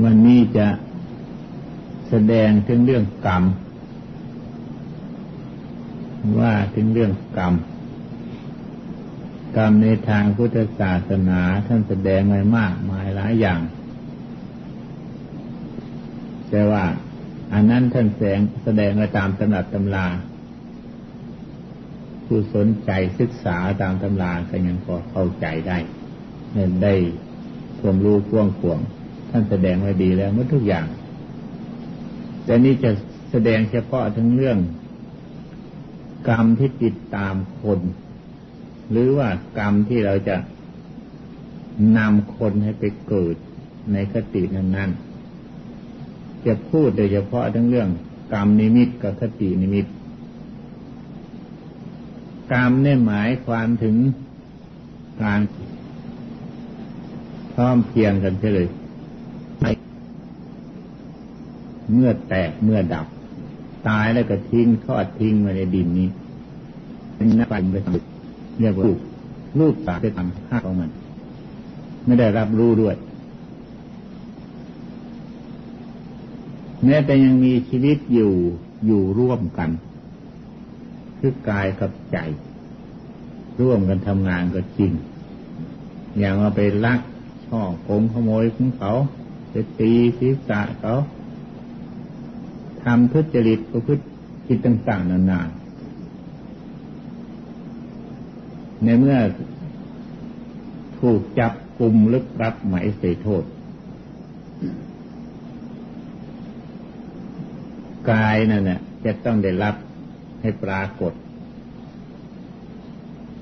วันนี้จะแสดงถึงเรื่องกรรม ว่าถึงเรื่องกรรม กรรมในทางพุทธศาสนาท่านแสดงไว้มากมายหลายอย่าง แต่ว่าอันนั้นท่านแสงแสดงไว้ตามตำรับตำรา ผู้สนใจศึกษาตามตำราก็ยังพอเข้าใจได้ได้ความรู้กว้างขวง ท่านแสดงไว้ดีแล้วเมื่อทุกอย่าง แต่นี่จะแสดงเฉพาะทั้งเรื่อง กรรมที่ติดตามคน หรือว่ากรรมที่เราจะนำคนให้ไปเกิดในคตินั้นๆ จะพูดโดยเฉพาะทั้งเรื่อง กรรมนิมิตกับคตินิมิต กรรมเนี่ยหมายความถึงการพร้อมเพียงกันเลย เมื่อแตกเมื่อดับ ตายแล้วก็ทิ้งทอดทิ้งมาในดินนี้เป็นนักปั่นไปสุดเรียกว่าลูกลูกตาไปทำข้าของมัน ไม่ได้รับรู้ด้วย แม้แต่ยังมีชีวิตอยู่อยู่ร่วมกัน คือกายกับใจ ร่วมกันทำงานก็จริง อย่างว่าไปลักช่อโกงขโมยของเขาไปตีศีรษะเขา ทำทุจริตประพฤติผิดต่าง ๆ นานา ในเมื่อถูกจับกลุ่มลึกรับหมายเสียโทษ กายนั่นน่ะจะต้องได้รับให้ปรากฏ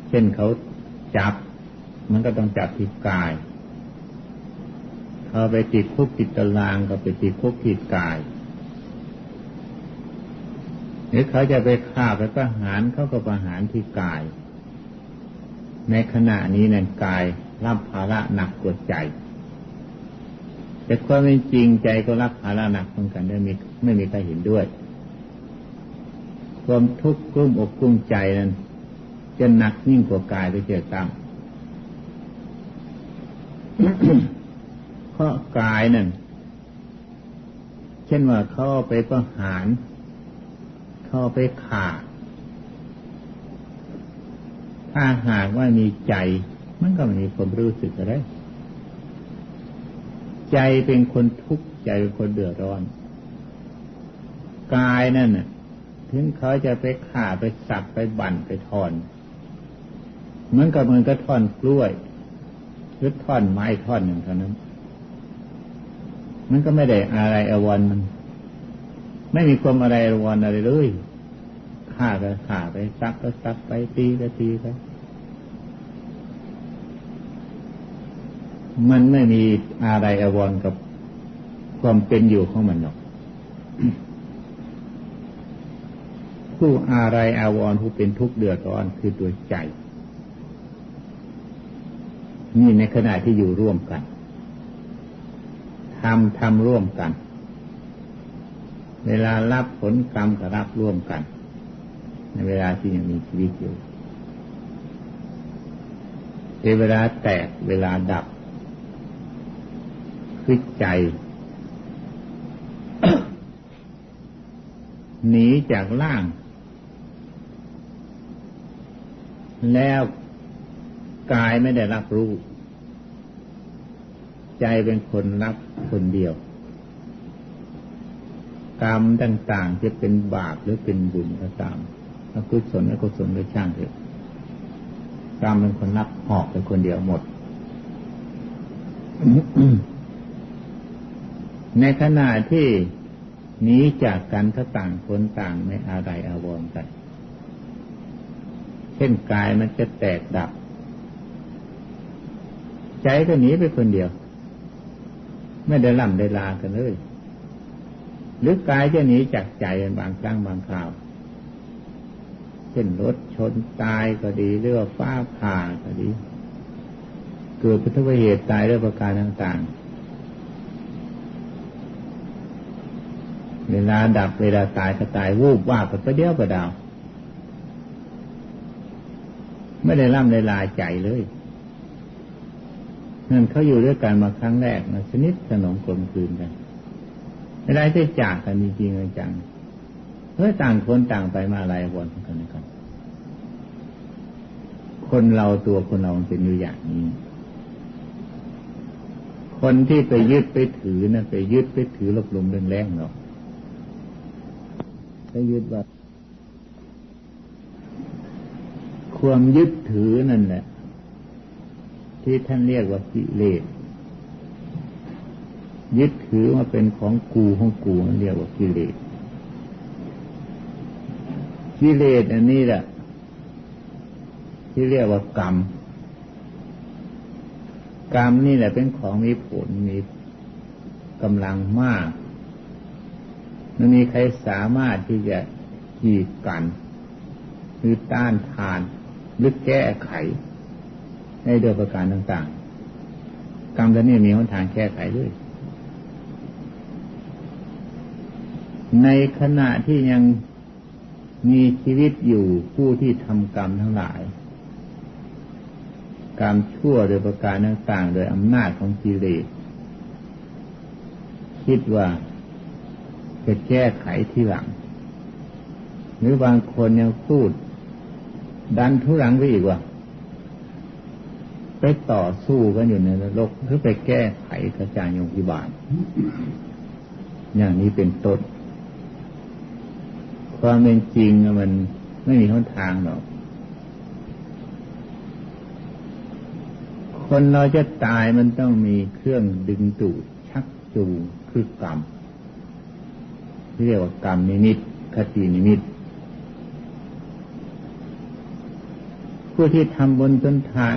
เช่นเขาจับ มันก็ต้องจับที่กายเขาไปติดคุกติดตารางก็ไปติดคุกติดกาย หรือเขาจะไปฆ่าไปประหารเขาก็ประหารที่กาย ในขณะนี้นั่นกายรับภาระหนักกว่าใจ แต่ความเป็นจริงใจก็รับภาระหนักเหมือนกันไม่มีไม่มีใครเห็นด้วย ความทุกข์กลุ้มอกกลุ้มใจนั้น จะหนักยิ่งกว่ากายไปเจอตามเพราะกายนั่นเช่นว่าเขาไปประหาร เขาไปขาดถ้าหากว่ามีใจ มันก็ไม่มีความรู้สึกอะไร ใจเป็นคนทุกข์ใจเป็นคนเดือดร้อน กายนั่นน่ะ ถึงเขาจะไปข่าไปสับไปบั่นไปทอนเหมือนกับมันก็ท่อนกล้วยหรือท่อนไม้ท่อนหนึ่งเท่านั้น มันก็ไม่ได้อะไรอวรมัน ไม่มีความอะไรวันอะไรเลยฆ่าก็ฆ่าไปซักก็ซักไปตีก็ตีไปมันไม่มีอะไรอวรกับความเป็นอยู่ของมันหรอก ผู้อะไรอาวรผู้เป็นทุกข์เดือดร้อนคือตัวใจ นี่ในขณะที่อยู่ร่วมกันทำทำร่วมกัน เวลารับผลกรรมก็รับร่วมกัน ในเวลาที่ยังมีชีวิตอยู่เวลาแตกเวลาดับคิดใจหนีจากล่าง แล้วกายไม่ได้รับรู้ ใจเป็นคนรับคนเดียว กรรมต่าง ๆ จะเป็นบาปหรือเป็นบุญก็ตามอกุศลอกุศลก็ช่างเถอะกรรมเป็นคนรับหอกเป็นคนเดียวหมด ในขณะที่หนีจากกันถ้าต่างคนต่างไม่อะไรอาวรกัน เช่นกายมันจะแตกดับ ใจก็หนีไปคนเดียว ไม่ได้ล่ำได้ลากันเลย หรือกายจะหนีจากใจบางครั้งบางคราวเช่นรถชนตายก็ดีเรื่องฟ้าผ่าก็ดี เกิดพุทธเหตุตายด้วยประการต่างๆ เวลาดับเวลาตายก็ตายวูบว่าก็เดียวประดาว ไม่ได้ล่ำได้ลาใจเลยนั่นเขาอยู่ด้วยกันมาครั้งแรกนะชนิดสนมกลมกลืนกัน ไม่ได้จะจากกันจริงๆจังเพื่อต่างคนต่างไปมาอะไรวนกันนะครับ คนเราตัวคนเราเป็นอยู่อย่างนี้ คนที่ไปยึดไปถือนะไปยึดไปถือลบลมเรื่องแรงเนาะไปยึดว่าความยึดถือนั่นแหละที่ท่านเรียกว่ากิเลส ยึดถือมาเป็นของกูของกูนั่นเรียกว่ากิเลสกิเลสอันนี้แหละที่เรียกว่ากรรม กรรมนี่แหละเป็นของมีผลมีกำลังมากไม่มีใครสามารถที่จะขีดกันหรือต้านทานหรือแก้ไข ในโดยประการต่างๆ กรรมตัวนี้มีหนทางแก้ไขด้วย ในขณะที่ยังมีชีวิตอยู่ผู้ที่ทำกรรมทั้งหลาย กรรมชั่วโดยประการต่างๆ โดยอำนาจของกิเลสคิดว่าจะแก้ไขที่หลัง หรือบางคนยังพูด ดันทุหลังไปอีกว่า ไปต่อสู้กันอยู่ในนรกหรือไปแก้ไขกระจายโยกิบาลอย่างนี้เป็นต้น ความเป็นจริงมันไม่มีหนทางหรอก คนเราจะตายมันต้องมีเครื่องดึงดูดชักจูงคือกรรมเรียกว่ากรรมนิมิตคตินิมิตผู้ที่ทำบนต้นทาน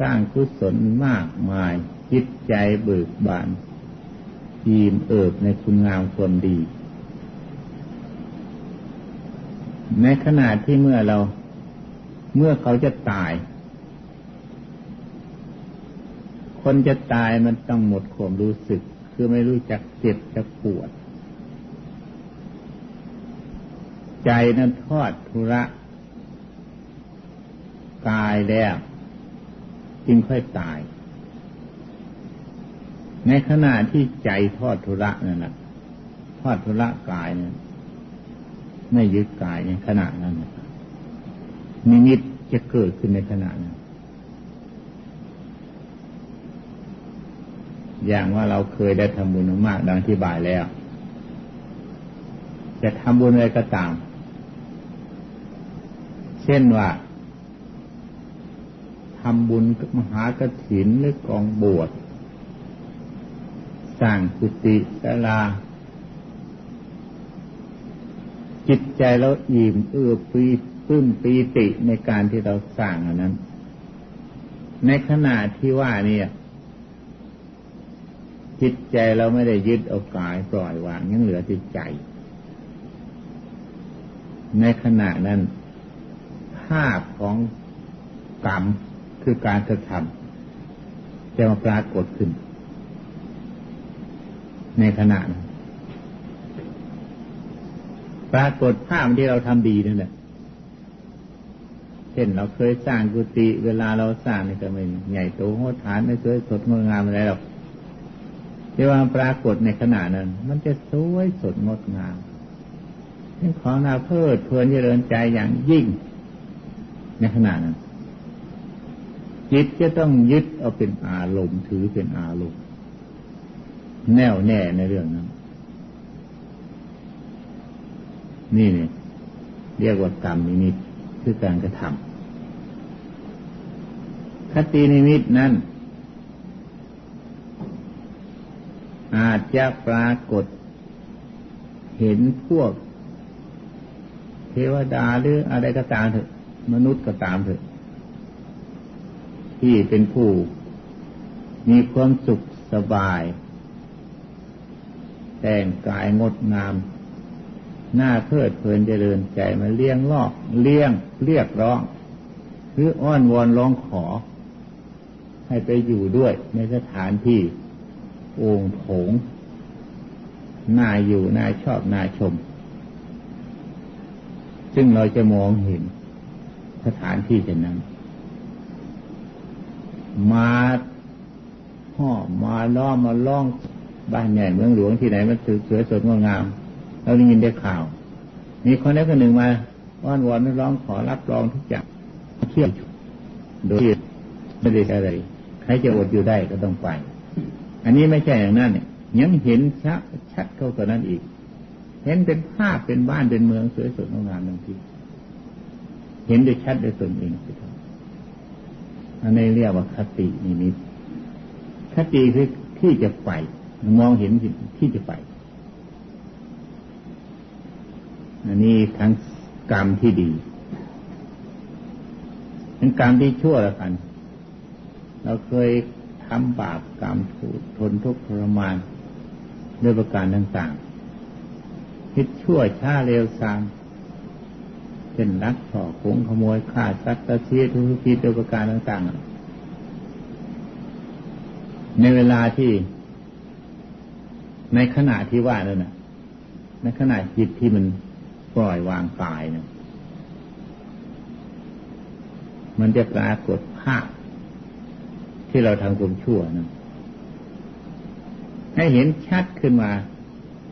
สร้างกุศลมากมายจิตใจเบิกบานยีมเอิบในคุณงามความดี ในขณะที่เมื่อเรา เมื่อเขาจะตาย คนจะตายมันต้องหมดความรู้สึก คือไม่รู้จักเจ็บจักปวด ใจนั้นทอดทุระกายแล้ว จึงค่อยตาย ในขณะที่ใจทอดทุระนั่นแหละทอดทุระกายนั้น ไม่ยึดกายในขณะนั้นนิมิตจะเกิดขึ้นในขณะนั้นอย่างว่าเราเคยได้ทำบุญมากดังที่บายแล้ว จะทำบุญอะไรก็ตาม เช่นว่าทำบุญมหากรถินหรือกองบวชสร้างกุฏิศาลา จิตใจเราอิ่มเอื้อปีปื้มปีติในการที่เราสร้างอันนั้น ในขณะที่ว่านี่จิตใจเราไม่ได้ยึดเอากายปล่อยวางยังเหลือจิตใจ ในขณะนั้นภาพของกรรมคือการกระทำจะมาปรากฏขึ้น ในขณะนั้น ปรากฏภาพที่เราทำดีนั่นแหละเช่นเราเคยสร้างกุฏิเวลาเราสร้างนี่ก็ไม่ใหญ่โตโหฐานไม่สวยสดงดงามอะไรหรอกที่ว่าปรากฏในขณะนั้น มันจะสวยสดงดงามเป็นของนาเพิดเพลินเจริญใจอย่างยิ่ง ในขณะนั้น จิตจะต้องยึดเอาเป็นอารมณ์ถือเป็นอารมณ์ แน่วแน่ในเรื่องนั้น นี่เนี่ยเรียกว่ากรรมนิมิตคือการกระทำคตินิมิตนั้น อาจจะปรากฏ เห็นพวก เทวดาหรืออะไรก็ตามเถอะ มนุษย์ก็ตามเถอะ ที่เป็นผู้ มีความสุขสบาย แต่งกายงดงาม หน้าเพลิดเพลินเจริญใจมาเลี้ยงลอกเลี้ยงเรียกร้อง หรืออ้อนวอนร้องขอ ให้ไปอยู่ด้วยในสถานที่องค์โถงน่าอยู่น่าชอบน่าชม ซึ่งเราจะมองเห็นสถานที่เช่นนั้น มาห่อมาล้อมมาล่องบ้านใหญ่เมืองหลวงที่ไหนมันสวยสดงดงาม เราได้ยินได้ข่าว มีคนใดคนหนึ่งมาอ้อนวอนร้องขอรับรองทุกอย่างเที่ยวโดยไม่ได้อะไรใครจะอดอยู่ได้ก็ต้องไป อันนี้ไม่ใช่อย่างนั้นเนี่ยยังเห็นชัดชัดเข้ากับนั้นอีก เห็นเป็นภาพเป็นบ้านเป็นเมืองสวยสดงดงามบางทีเห็นได้ชัดด้วยตนเองอันนี้เรียกว่าคตินิมิตคติคือที่จะไป มองเห็นที่จะไป อันนี้ทั้งกรรมที่ดีเป็นกรรมที่ชั่วละกัน เราเคยทำบาปกรรมถูกทนทุกข์ทรมานด้วยประการต่างๆคิดชั่วช้าเร็วซามเช่นลักฉอคงขโมยฆ่าสัตว์ตะเชียทุกทีด้วยประการต่างๆ ในเวลาที่ ในขณะที่ว่านั่นนะในขณะจิตที่มัน ปล่อยวางกายนะมันจะปรากฏภาพที่เราทำความชั่วนะให้เห็นชัดขึ้นมา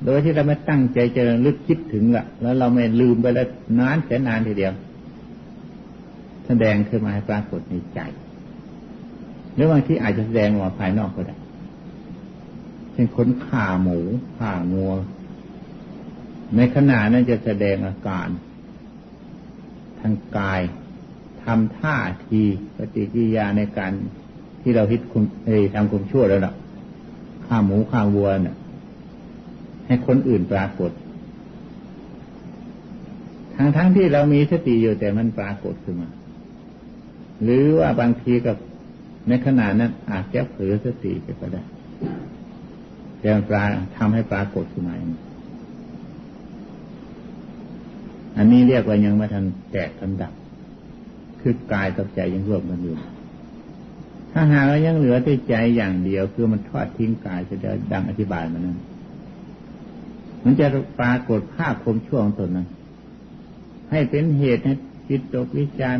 โดยที่เราไม่ตั้งใจจะลึกคิดถึงละแล้วเราไม่ลืมไปแล้วนานแสนนานทีเดียว แสดงขึ้นมาให้ปรากฏในใจ หรือบางที่อาจจะแสดงออกมาภายนอกก็ได้เช่นคนข่าหมูข่างัว ในขณะนั้นจะแสดงอาการ ทางกายทำท่าทีปฏิกิริยาในการที่เราฮิตคุณเอทำคุมชั่วแล้วล่ะข้าหมูข้าวัวเนี่ยให้คนอื่นปรากฏ ทั้งทั้งที่เรามีสติอยู่แต่มันปรากฏขึ้นมา หรือว่าบางทีกับในขณะนั้นอาจจะเผลอสติไปก็ได้แต่ปราทำให้ปรากฏขึ้นมาอั อันนี้เรียกว่ายังไม่ทันแตกทันดับ คือกายกับใจยังรวมกันอยู่ ถ้าหากว่ายังเหลือแต่ใจอย่างเดียว คือมันทอดทิ้งกายจะได้ดังอธิบายมานั้นมันจะปรากฏภาพคมช่วงตนนั้นให้เป็นเหตุให้จิตตกวิจาร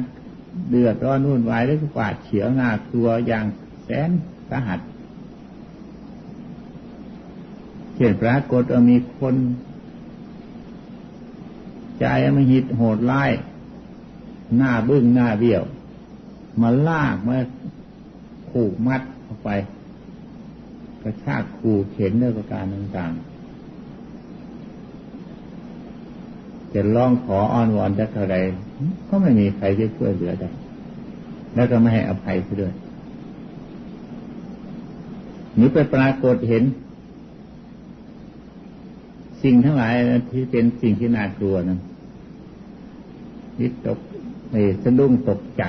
เดือดร้อนนุ่นวายแล้วก็ปาดเฉียวงาตัวอย่างแสนสาหัสเช่นปรากฏว่ามีคน ใจมันหิดโหดไล่หน้าบึ้งหน้าเบี้ยวมาลากมาผูกมัดเข้าไป กระชากขู่เข็นด้วยประการต่างๆจะร้องขออ้อนวอนจะเท่าไรก็ไม่มีใครจะช่วยเหลือได้แล้วก็ไม่ให้อภัยด้วยหรือไปปรากฏเห็น สิ่งทั้งหลายที่เป็นสิ่งที่น่ากลัวนั้น วิตกสะดุ้งตกใจ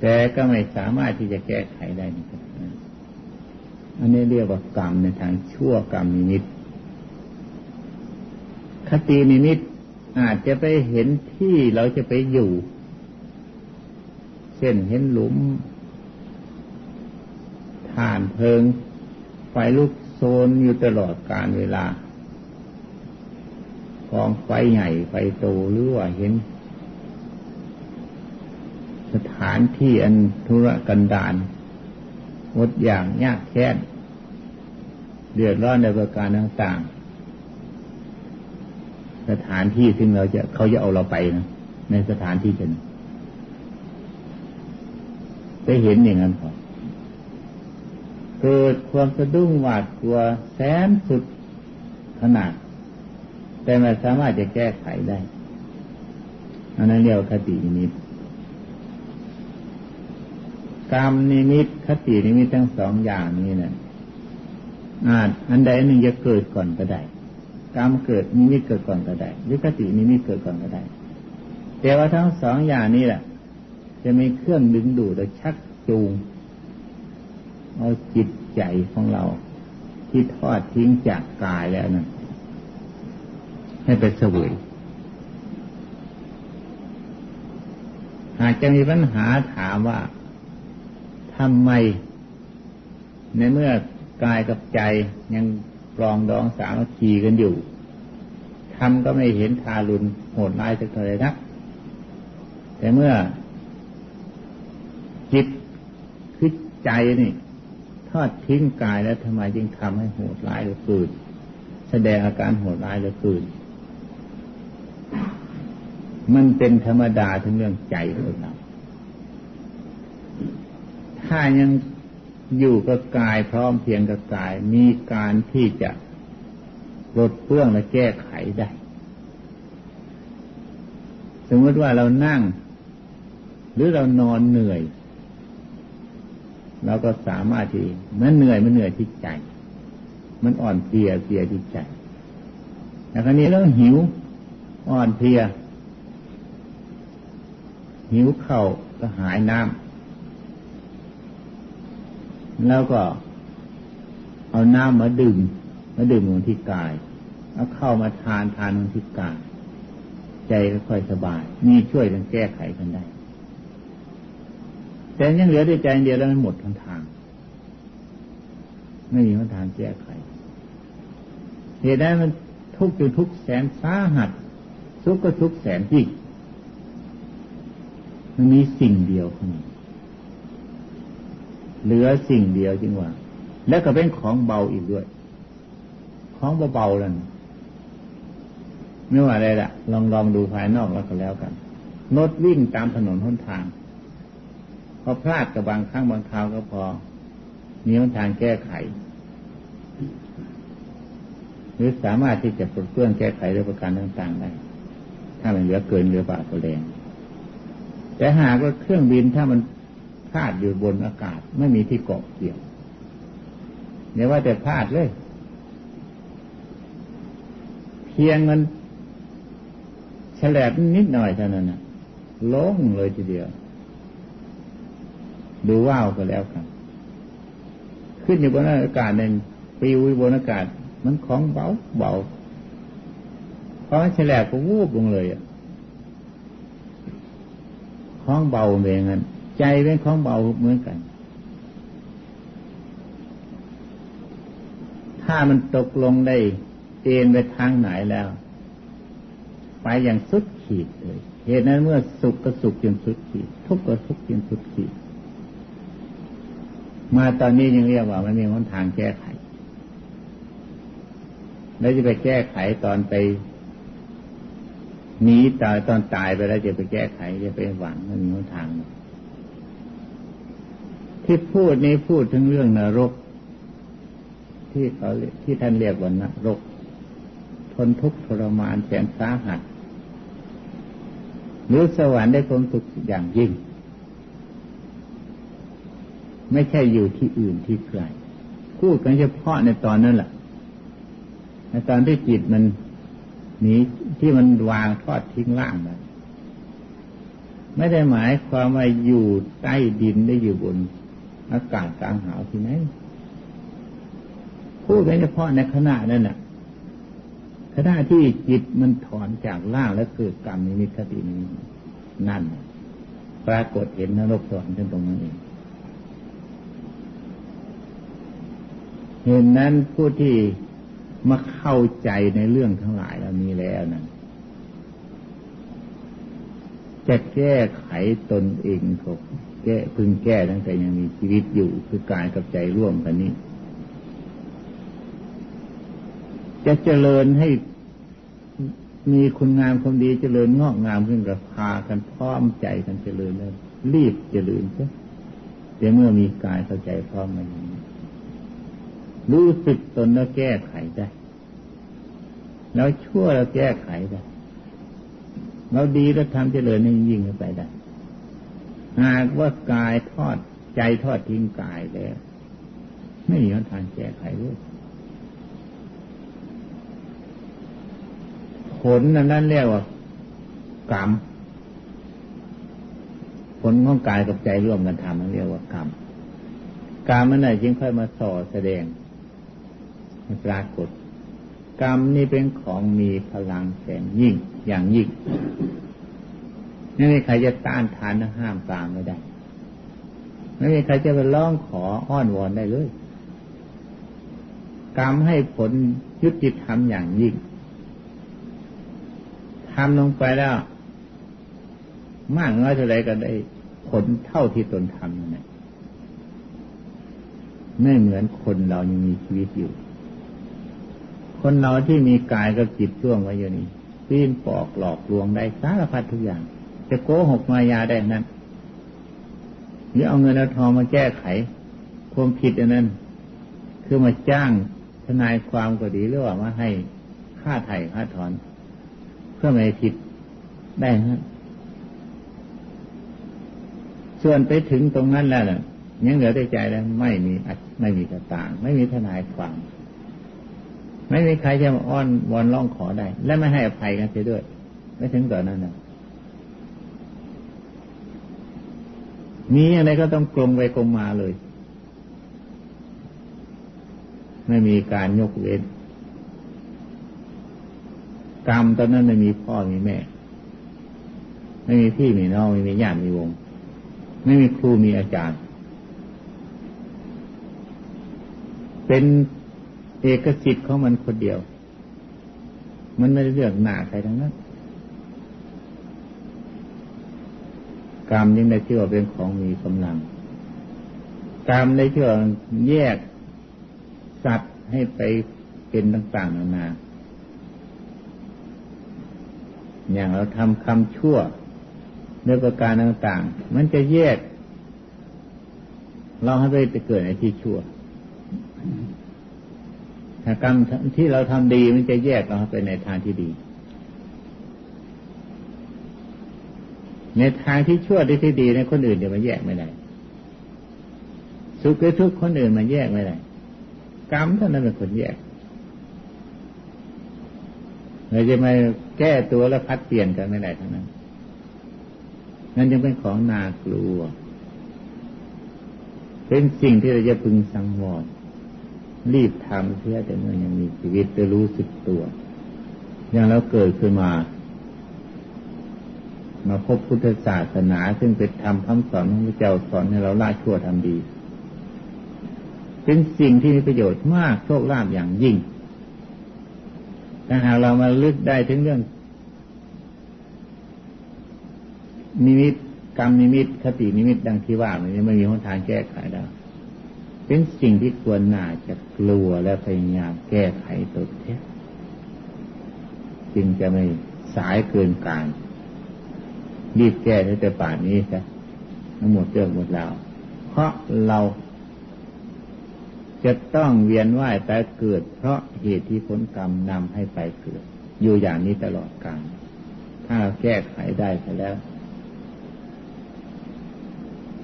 แต่ก็ไม่สามารถที่จะแก้ไขได้นะอันนี้เรียกว่ากรรมในทางชั่วกรรมนิมิตคตินิมิตอาจจะไปเห็นที่เราจะไปอยู่ เช่นเห็นหลุมฐานเพลิง ไฟลุกโซนอยู่ตลอดการเวลา กองไฟใหญ่ไฟโตหรือว่าเห็น สถานที่อันธุรกันดารหมดอย่างยากแค้นเดือดร้อนในประการต่างๆ สถานที่ซึ่งเราจะเขาจะเอาเราไปนะในสถานที่จะไปเห็นอย่างนั้นพอเกิดความสะดุ้งหวาดกลัวแสนสุดขนาด แต่ไม่สามารถจะแก้ไขได้อันนั้นเรียกคตินิมิตกรรมนิมิตคตินิมิตทั้งสองอย่างนี้นะอาจอันใดหนึ่งจะเกิดก่อนก็ได้กรรมเกิดนิมิตเกิดก่อนก็ได้หรือคตินิมิตเกิดก่อนก็ได้ แต่ว่าทั้งสองอย่างนี้แหละจะมีเครื่องดึงดูดและชักจูงเอาจิตใจของเรา ที่ทอดทิ้งจากกายแล้วนั้น ให้ไปเสวยหากจะมีปัญหาถามว่าทำไม ในเมื่อกายกับใจยังปลองดองสามัคคีกันอยู่ทำก็ไม่เห็นทารุณโหดร้ายสักเท่าไหร่นัก แต่เมื่อ จิตใจนี่ ทอดทิ้งกายแล้วทำไมจึงทำให้โหดร้ายหรือฝืนแสดงอาการโหดร้ายหรือฝืน มันเป็นธรรมดาทั้งเรื่องใจของเรา ถ้ายังอยู่กับกายพร้อมเพียงกับกาย มีการที่จะลดเปื้องและแก้ไขได้ สมมติว่าเรานั่ง หรือเรานอนเหนื่อยเราก็สามารถที่มันเหนื่อยมันเหนื่อยที่ใจ มันอ่อนเพลียเพลียที่ใจแต่คราวนี้เรื่องหิว อ่อนเพลีย หิวเข่าก็หายน้ำแล้วก็เอาน้ำมาดื่มมาดื่มลงที่กายเอาเข้ามาทานทานลงที่กายใจก็ค่อยสบาย มีช่วยกันแก้ไขกันได้ แต่ยังเหลือด้วยใจเดียวแล้วมันหมดทางทาง ไม่มีทางแก้ไขเหตุนั้นมันทุกข์จนทุกแสนสาหัสทุกข์ก็ทุกแสนยิ่ง มันมีสิ่งเดียวเท่านี้เหลือสิ่งเดียวจริงว่า แล้วก็เป็นของเบาอีกด้วย ของเบาๆนั่นไม่ว่าอะไรละลองลองดูภายนอกแล้วก็แล้วกันรถวิ่งตามถนนหนทาง พอพลาดกับบางครั้งบางคราวก็พอมีหนทางแก้ไข หรือสามารถที่จะปลดเปลื้องแก้ไขด้วยประการต่างๆได้ ถ้ามันเหลือเกินเหลือบาดก็แรง แต่หากว่าเครื่องบินถ้ามันพลาดอยู่บนอากาศ ไม่มีที่เกาะเกี่ยวเนี่ยว่าแต่พลาดเลย เพียงมันฉลบนิดหน่อยเท่านั้นนะล้งเลยทีเดียว ดูว่าวก็แล้วกัน ขึ้นอยู่บนอากาศในปิวบนอากาศ มันของเบาเบาเพราะฉลบก็วูบลงเลยอะ ของเบาเหมืองงั้นใจเป็นของเบาเหมือนกัน ถ้ามันตกลงได้เอ็นไปทางไหนแล้ว ไปอย่างสุดขีดเลยเหตุนั้นเมื่อสุขก็สุขจนสุดขีด ทุกข์ก็ทุกข์จนสุดขีด มาตอนนี้ยังเรียกว่ามันมีหนทางแก้ไข แล้วจะไปแก้ไขตอนไป หนีตายตอนตายไปแล้วจะไปแก้ไขจะไปหวังมันมีทาง ที่พูดนี้พูดถึงเรื่องนรก ที่เขาที่ท่านเรียกว่านรก ทนทุกข์ทรมานแสนสาหัสหรือสวรรค์ได้ความสุขอย่างยิ่ง ไม่ใช่อยู่ที่อื่นที่ไกลพูดกันเฉพาะในตอนนั้นแหละในตอนที่จิตมัน หนีที่มันวางทอดทิ้งล่างไปไม่ได้หมายความว่าอยู่ใต้ดินได้อยู่บนอากาศกลางหาวที่ไหนพูดเฉพาะในขณะนั้นน่ะขณะที่จิตมันถอนจากล่างแล้วเกิดกรรมนิมิตคตินี้นั่น ปรากฏเห็นนรกสวรรค์ตรงนั้นเองเห็นนั้นผู้ที่ มาเข้าใจในเรื่องทั้งหลายแล้วมีแล้วนั้นจะแก้ไขตนเองครับแก้พึงแก้ตั้งแต่ยังมีชีวิตอยู่คือกายกับใจร่วมกันนี้ จะเจริญให้มีคุณงามความดีเจริญงอกงามขึ้นกับพากันพร้อมใจกันเจริญเลยรีบเจริญใช่แต่เมื่อมีกายเข้าใจพร้อมมาอย่างนี้รู้สึกตนแล้วแก้ไขได้ แล้วชั่วแล้วแก้ไขได้เราดีแล้วทำเจริญยิ่งยิ่งไปได้ หากว่ากายทอดใจทอดทิ้งกายแล้ว ไม่มีทางแก้ไขเลยผลนั้นเรียกว่ากรรมผลของกายกับใจร่วมกันทำนั่นเรียกว่ากรรมกรรมมันไหนจึงค่อยมาส่อแสดงปรากฏ กรรมนี่เป็นของมีพลังแสนยิ่งอย่างยิ่งไม่มีใครจะต้านทานห้ามปรามไม่ได้ ไม่มีใครจะไปร้องขออ้อนวอนได้เลย กรรมให้ผลยุติธรรมอย่างยิ่งทำลงไปแล้ว มากน้อยเท่าไรก็ได้ผลเท่าที่ตนทำนั่นแหละไม่เหมือนคนเรายังมีชีวิตอยู่ คนเราที่มีกายกับจิตช่วงไว้อยู่นี่ปีนปอกหลอกลวงได้สารพัดทุกอย่าง จะโกหกมายาได้นั้นหรือเอาเงินเอาทองมาแก้ไข ความผิดอันนั้น คือมาจ้างทนายความก็ดีหรือว่ามาให้ค่าไถ่ค่าถอน เพื่อไม่ผิดได้ฮะส่วนไปถึงตรงนั้นแล้วน่ะยังเหลือได้ใจแล้วไม่มีไม่มีต่าง ไม่มีทนายความ ไม่มีใครจะอ้อนวอนร้องขอได้ และไม่ให้อภัยกันเสียด้วย ไม่ถึงตอนนั้นนะมีอะไรก็ต้องกลมไปกลมมาเลย ไม่มีการยกเว้นกรรมตอนนั้นไม่มีพ่อมีแม่ ไม่มีพี่มีน้องไม่มีญาติมีวง ไม่มีครูมีอาจารย์ เป็น เอกสิทธิ์ของมันคนเดียว มันไม่ได้เลือกหน้าใครทั้งนั้น กรรมยังได้ชื่อว่าเป็นของมีกำลัง กรรมได้ชื่อแยกสัตว์ให้ไปเป็นต่างๆนานา อย่างเราทำคำชั่วในประการต่าง ๆ มันจะแยก เราให้ไปเกิดในที่ชั่ว กรรมที่เราทำดีมันจะแยกเราไปในทางที่ดี ในทางที่ชั่วที่ที่ดีในคนอื่นเดี๋ยวมันแยกไม่ได้สุขหรือทุกข์คนอื่นมันแยกไม่ได้กรรมเท่านั้นเป็นคนแยกเราจะมาแก้ตัวแล้วพัดเปลี่ยนกันไม่ได้ทั้งนั้น นั่นยังเป็นของนากลัว เป็นสิ่งที่เราจะพึงสังวร รีบทำเพื่อแต่เมื่อยังมีชีวิตจะรู้สึกตัวอย่างเราเกิดขึ้นมา มาพบพุทธศาสนาซึ่งเป็นธรรมคำสอนของพระเจ้าสอนให้เราละชั่วทำดี เป็นสิ่งที่มีประโยชน์มากโชคลาภอย่างยิ่งถ้าหากเรามาลึกได้ถึงเรื่อง นิมิตกรรมนิมิตคตินิมิตดังที่ว่ามันไม่มีหนทางแก้ไขได้ เป็นสิ่งที่ควรน่าจะกลัวและพยายามแก้ไขตัวเท้จึงจะไม่สายเกินการรีบแก้ในแต่ป่านนี้ซะทั้งหมดเรื่องหมดแล้วเพราะเราจะต้องเวียนว่ายแต่เกิด เพราะเหตุที่ผลกรรมนำให้ไปเกิด อยู่อย่างนี้ตลอดกาลถ้าแก้ไขได้ไปแล้ว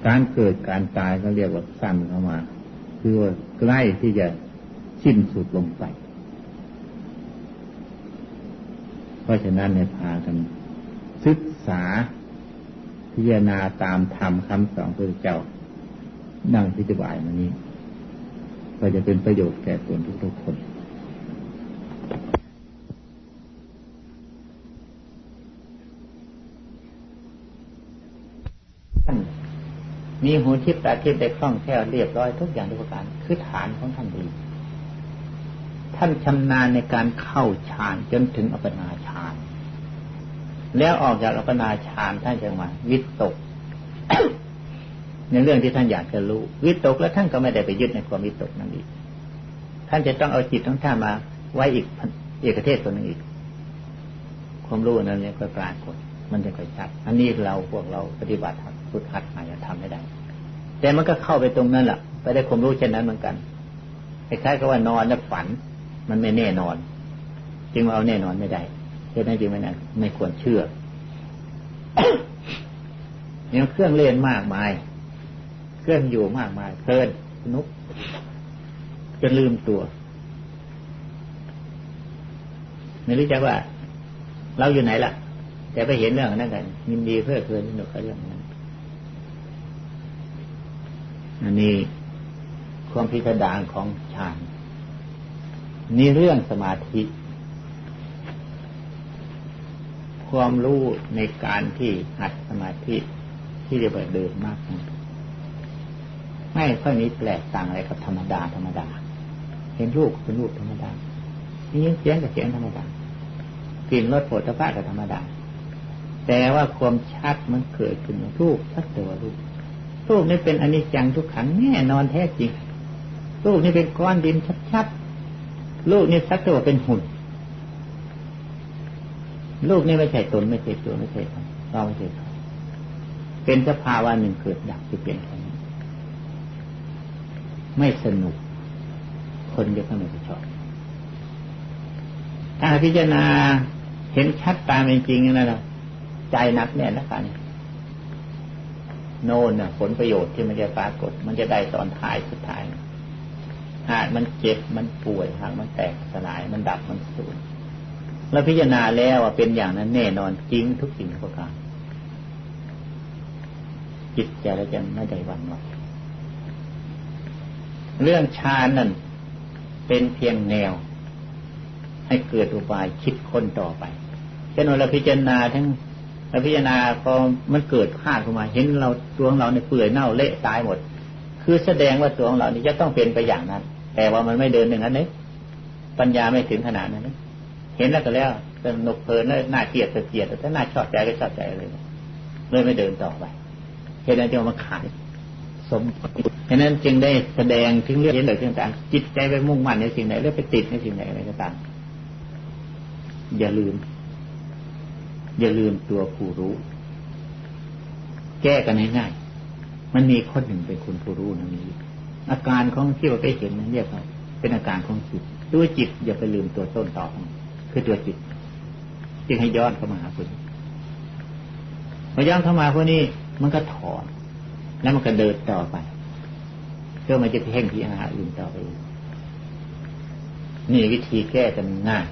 การเกิดการตายก็เรียกว่าสั้นเข้ามา คือว่าใกล้ที่จะสิ้นสุดลงไป เพราะฉะนั้นในพากันศึกษาพิจารณาตามธรรมคำสอนพระเจ้านั่งพิจารณามานี้ ก็จะเป็นประโยชน์แก่ตนทุกๆคนท่าน มีหูทิพย์ตาทิพย์ได้คล่องแคล่วเรียบร้อยทุกอย่างทุกประการคือฐานของท่านดีท่านชำนาญในการเข้าฌานจนถึงอัปปนาฌาน แล้วออกจากอัปปนาฌานท่านจะมาวิตก ในเรื่องที่ท่านอยากจะรู้ วิตกแล้วท่านก็ไม่ได้ไปยึดในความวิตกนั่นอีกท่านจะต้องเอาจิตของท่านมา ไว้อีกเอกเทศตัวหนึ่งอีก ความรู้นั้นเนี่ยก็ปรากฏมันจะค่อยชัด อันนี้เราพวกเราปฏิบัติฝึกหัดมาจะทำให้ได้ แต่มันก็เข้าไปตรงนั้นแหละไปได้ความรู้เช่นนั้นเหมือนกันคล้ายๆกับว่านอนแล้วฝัน มันไม่แน่นอน จึงเอาแน่นอนไม่ได้เหตุนั้นจริงไหมนะไม่ควรเชื่อยังเครื่องเล่นมากมาย เครื่องอยู่มากมายเพลินนุกจะลืมตัวไม่รู้จักว่า เราอยู่ไหนล่ะ แต่ไปเห็นเรื่องนั้นกันยินดีเพื่อเพลินสนุกกับเรื่องนั้น อันนี้ความพิสดารของฌานนี่เรื่องสมาธิ ความรู้ในการที่หัดสมาธิที่จะไปเดินมาก ไม่ค่อยมีแปลกต่างอะไรกับธรรมดาธรรมดา เห็นรูปเป็นรูปธรรมดานี่เสียงกับเสียงธรรมดากลิ่นรสโผฏฐะกับธรรมดา แต่ว่าความชัดมันเกิดขึ้นรูปชัดตัวรูป รูปนี่เป็นอนิจจังทุกขังแน่นอนแท้จริงลูกนี่เป็นก้อนดินชัดๆลูกนี่สักตัวเป็นหุ่นลูกนี่ไม่ใช่ตนไม่ใช่ตัวไม่ใช่เราไม่ใช่เขาเป็นสภาวะหนึ่งเกิดดับที่เปลี่ยนแปลงไม่สนุก คนจะไม่ชอบถ้าพิจารณาเห็นชัดตามเป็นจริงนะเราใจนักแน่นแล้วกัน โน่นน่ะผลประโยชน์ที่มันจะปรากฏ มันจะได้ตอนท้ายสุดท้าย หากมันเจ็บมันป่วยหากมันแตกสลายมันดับมันสูญแล้วพิจารณาแล้วเป็นอย่างนั้นแน่นอนจริงทุกสิ่งทุกการจิตใจแล้วจะไม่ได้วันไหวเรื่องฌานนั่นเป็นเพียงแนว ให้เกิดอุบายคิดค้นต่อไปเช่นเราพิจารณาทั้ง เราพิจารณาพอมันเกิดข้าขึ้นมา เห็นเราตัวของเราในเปื่อยเน่าเละตายหมด คือแสดงว่าตัวของเรานี่จะต้องเป็นไปอย่างนั้น แต่ว่ามันไม่เดินอย่างนั้นเลยปัญญาไม่ถึงขนาดนั้นเห็นแล้วก็แล้วสนุกเพลินแล้วน่าเกลียดเกลียดแต่น่าชอบใจก็ชอบใจเลยเลยไม่เดินต่อไปเหตุนั้นจึงมาขายสมฉะนั้นจึงได้แสดงถึงเรื่องเห็นเลยต่างๆจิตใจไปมุ่งมั่นในสิ่งไหนแล้วไปติดในสิ่งไหนอะไรก็ตามอย่าลืม อย่าลืมตัวผู้รู้ แก้กันง่ายๆมันมีคนหนึ่งเป็นคนผู้รู้นะมีอาการของที่เราไปเห็นนั้นเรียกว่าเป็นอาการของจิตด้วจิตอย่าไปลืมตัวต้นต่อคือตัวจิตจึงให้ย้อนเข้ามาหาคุณพอย้อนเข้ามาพวกนี้มันก็ถอน แล้วมันก็เดินต่อไปเพื่อมันจะเพ่งพิจารณาอื่นต่อไป นี่วิธีแก้กันง่าย